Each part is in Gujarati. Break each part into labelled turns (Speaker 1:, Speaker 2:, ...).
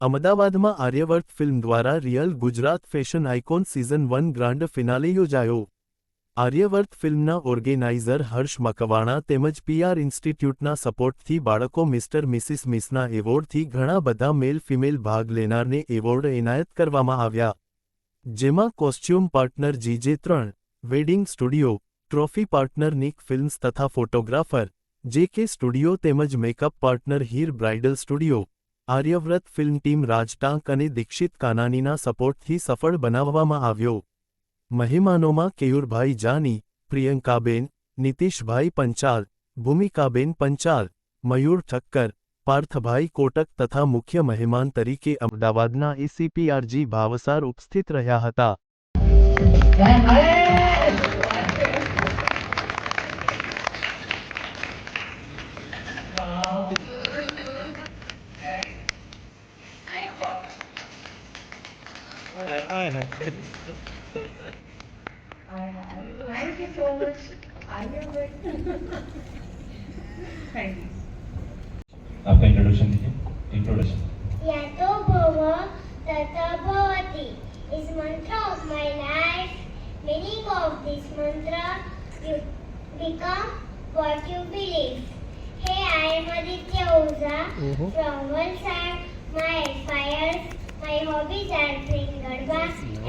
Speaker 1: અમદાવાદમાં આર્યવર્ત ફિલ્મ દ્વારા real Gujarat fashion icon season one grand finale યોજાયો. આર્યવર્ત ફિલ્મના ઓર્ગેનાઇઝર હર્ષ મકવાણા તેમજ પીઆર ઇન્સ્ટિટ્યૂટના સપોર્ટથી બાળકો મિસ્ટર મિસિસ મિસના એવોર્ડથી ઘણા બધા મેલ ફિમેલ ભાગ લેનારને એવોર્ડ એનાયત કરવામાં આવ્યા. જેમાં કોસ્ચ્યુમ પાર્ટનર જીજે ત્રણ, wedding studio, trophy partner Nick Films તથા ફોટોગ્રાફર, જે કે સ્ટુડિયો તેમજ makeup partner Heer bridal studio Aryavrat film team Rajtank અને દીક્ષિત કાનાનીના સપોર્ટથી સફળ બનાવવામાં આવ્યો. મહેમાનોમાં કેયુરભાઈ જાની, પ્રિયંકાબેન, નીતિશભાઈ પંચાલ, ભૂમિકાબેન પંચાલ, મયુર ઠક્કર, પાર્થભાઈ કોટક તથા મુખ્ય મહેમાન તરીકે અમદાવાદના એસીપીઆરજી ભાવસાર ઉપસ્થિત રહ્યા હતા.
Speaker 2: Thank you so much. I am very. Thank you.
Speaker 3: आपका इंट्रोडक्शन दीजिए इंट्रोडक्शन
Speaker 4: यतो भव ततो भवति is mantra of my life. Meaning of this mantra, you become what you believe. Hey, I am Aditya Oza from Valsad. My aspires, my hobbies are playing garba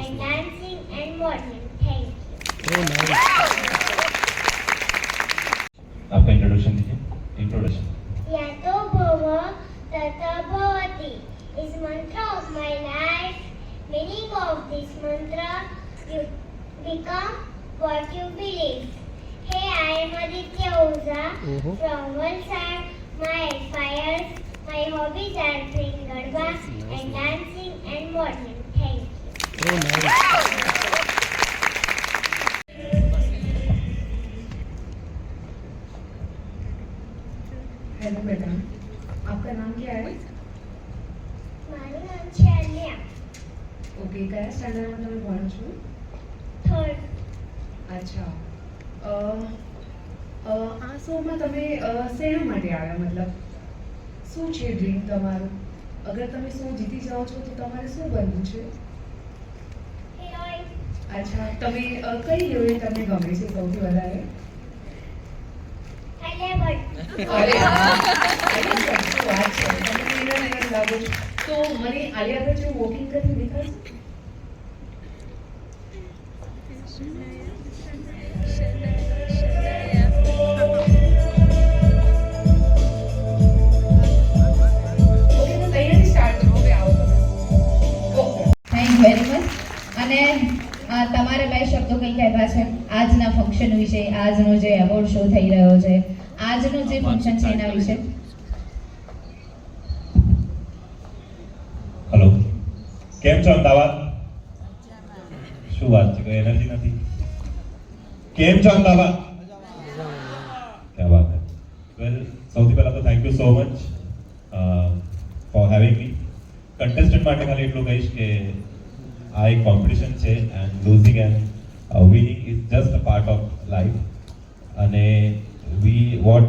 Speaker 4: and dancing and modeling. Thank you.
Speaker 3: आपका इंट्रोडक्शन दीजिए इंट्रोडक्शन
Speaker 4: यतो भव ततो भवति is mantra of my life. Meaning of this mantra, you become what you believe. Hey, I am Aditya Oza from Valsad. My aspires, my hobbies are playing garba and dancing and modeling. Thank you.
Speaker 2: Hello madam आपका नाम क्या है
Speaker 4: મારું નામ છે અન્યા
Speaker 2: ઓકે કયા સ્ટાન્ડર્ડમાં તમે ભણો છો
Speaker 4: થર્ડ
Speaker 2: અચ્છા અ, અ, આ શોમાં તમે અ, શેના માટે આવ્યા મતલબ શું છે ડ્રીમ તમારું? અગર તમે શું જીતી જાઓ છો તો તમારે શું બનવું છે? અચ્છા, તમે કઈ હીરોઈન તમને ગમે છે સૌથી વધારે? તો મને આલિયા ભટ્ટ જેવું વોકિંગ કરીને દેખાડશો
Speaker 5: કહેવા છે આજના ફંક્શન વિશે આજનો જે એવોર્ડ શો થઈ રહ્યો છે આજનું જે ફંક્શન છે એના વિશે.
Speaker 3: હેલો કેમ છો અમદાવાદ? શું વાત છે કોઈ એનર્જી નથી? કેમ છો અમદાવાદ? ક્યાં વાત વેલ સૌથી પહેલા તો thank you so much for having me contestant માટે ખાલી એટલું કહીશ કે આ એક કોમ્પિટિશન છે and losing and Uh, winning is just a part of life. And uh, we what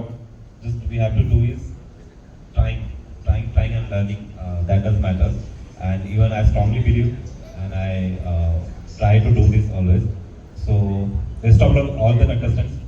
Speaker 3: just we have to do is trying trying trying and learning uh, that does matter, and even I strongly believe and I uh, try to do this always. So rest of all the contestants.